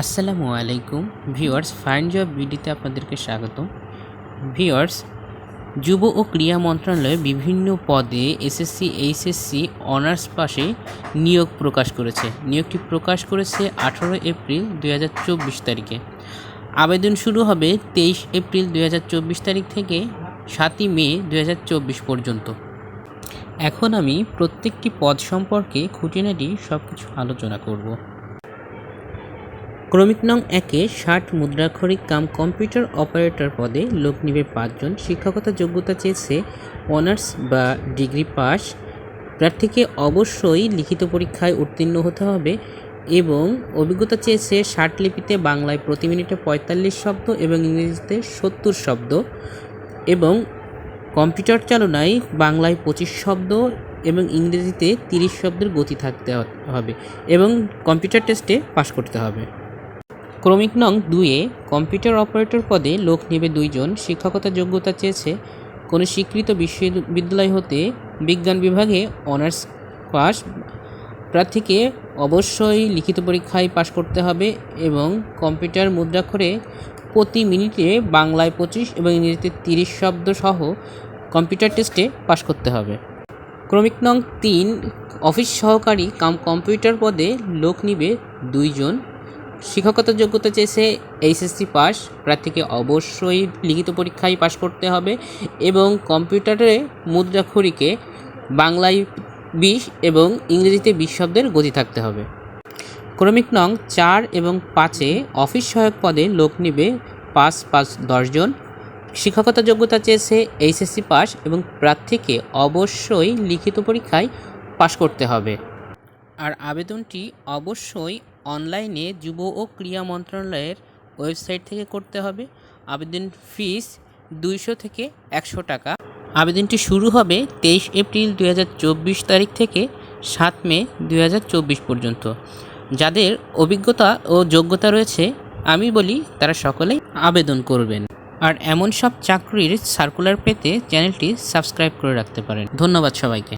আসসালামু আলাইকুম। Viewers fine job বিডিতে আপনাদেরকে স্বাগত ভিওয়ার্স যুব ও ক্রীড়া মন্ত্রণালয় বিভিন্ন পদে এসএসসি, এইচএসসি, অনার্স পাশে নিয়োগ প্রকাশ করেছে। নিয়োগটি প্রকাশ করেছে আঠারো এপ্রিল দু হাজার চব্বিশ তারিখে। আবেদন শুরু হবে তেইশ এপ্রিল দু হাজার চব্বিশ তারিখ থেকে সাতই মে দু হাজার চব্বিশ পর্যন্ত। এখন আমি প্রত্যেকটি পদ সম্পর্কে খুঁটিনাটি সব কিছু আলোচনা করব। ক্রমিক নং একে ষাট মুদ্রাক্ষরিক কাম কম্পিউটার অপারেটর পদে লোক নিবে পাঁচজন। শিক্ষকতা যোগ্যতা চেয়েছে অনার্স বা ডিগ্রি পাস প্রার্থীকে অবশ্যই লিখিত পরীক্ষায় উত্তীর্ণ হতে হবে এবং অভিজ্ঞতা চেয়েছে ষাট লিপিতে বাংলায় প্রতি মিনিটে পঁয়তাল্লিশ শব্দ এবং ইংরেজিতে সত্তর শব্দ এবং কম্পিউটার চালনায় বাংলায় পঁচিশ শব্দ এবং ইংরেজিতে তিরিশ শব্দের গতি থাকতে হবে এবং কম্পিউটার টেস্টে পাশ করতে হবে। ক্রমিক নং দুয়ে কম্পিউটার অপারেটর পদে লোক নেবে দুইজন, শিক্ষকতা যোগ্যতা চেয়েছে কোনো স্বীকৃত বিশ্ববিদ্যালয় হতে বিজ্ঞান বিভাগে অনার্স পাস প্রার্থীকে অবশ্যই লিখিত পরীক্ষায় পাশ করতে হবে এবং কম্পিউটার মুদ্রাক্ষরে প্রতি মিনিটে বাংলায় পঁচিশ এবং ইংরেজিতে তিরিশ শব্দ সহ কম্পিউটার টেস্টে পাশ করতে হবে। ক্রমিক নং তিন, অফিস সহকারী কাম কম্পিউটার পদে লোক নিবে দুইজন শিক্ষকতা যোগ্যতা চেয়েছে এইচএসসি পাস। প্রার্থীকে অবশ্যই লিখিত পরীক্ষায় পাশ করতে হবে এবং কম্পিউটারে মুদ্রাক্ষরিকে বাংলায় বিশ এবং ইংরেজিতে বিশ শব্দের গতি থাকতে হবে। ক্রমিক নং চার এবং পাঁচে অফিস সহায়ক পদে লোক নিবে পাঁচ পাঁচ দশজন শিক্ষকতা যোগ্যতা চেয়েছে এইচএসসি পাস এবং প্রার্থীকে অবশ্যই লিখিত পরীক্ষায় পাশ করতে হবে। আর আবেদনটি অবশ্যই অনলাইনে যুব ও ক্রীড়া মন্ত্রণালয়ের ওয়েবসাইট থেকে করতে হবে। আবেদন ফিস দুইশো থেকে একশো টাকা। আবেদনটি শুরু হবে তেইশ এপ্রিল দু হাজার চব্বিশ তারিখ থেকে সাত মে দু হাজার চব্বিশ পর্যন্ত। যাদের অভিজ্ঞতা ও যোগ্যতা রয়েছে, আমি বলি তারা সকলেই আবেদন করবেন। আর এমন সব চাকরির সার্কুলার পেতে চ্যানেলটি সাবস্ক্রাইব করে রাখতে পারেন। ধন্যবাদ সবাইকে।